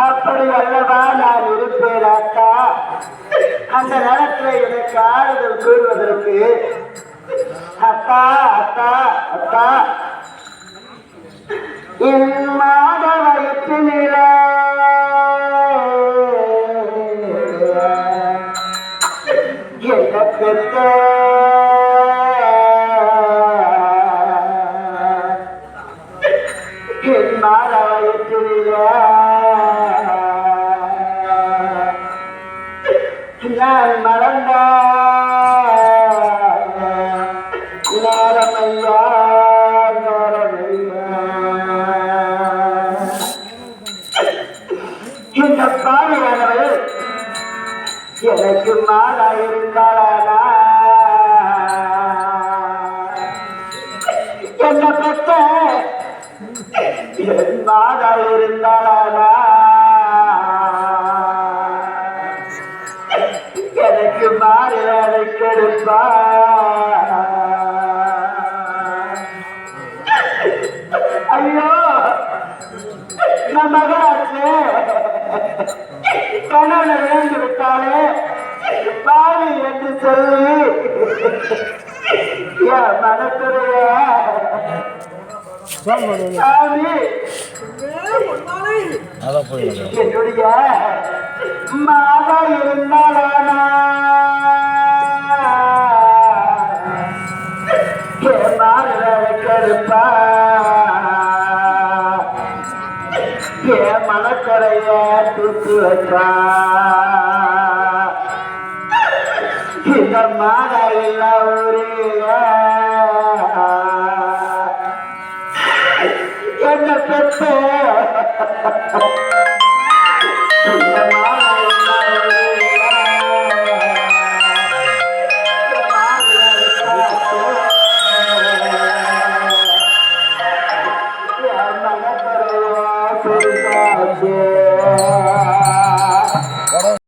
அப்படி அல்லவா நான் இருப்பேன் அக்கா? அந்த நேரத்தில் எனக்கு ஆறுதல் கூறுவதற்கு அக்கா அக்கா அக்கா என் மாத வயிற்றினில என்ன பெற்ற என் நான் மறந்த இந்த பாவியானவள் எனக்கு மாதா இருந்தாளா என்ன பெற்ற என் மாதா இருந்தாளா எனக்கு மாறு வேலை கெடுப்பா. ஐயோ நம்ம மகராட்சி கணவனை விழுந்து விட்டாலே பாவி என்று சொல்லி. என் மனத்துறைய சாமி. என்னுடைய மாதா இருந்தாலானா என் மாறு மனக்கரைய தூக்கி வச்சா இந்த மாதா இல்ல என்ன பெற்ற. আল্লাহ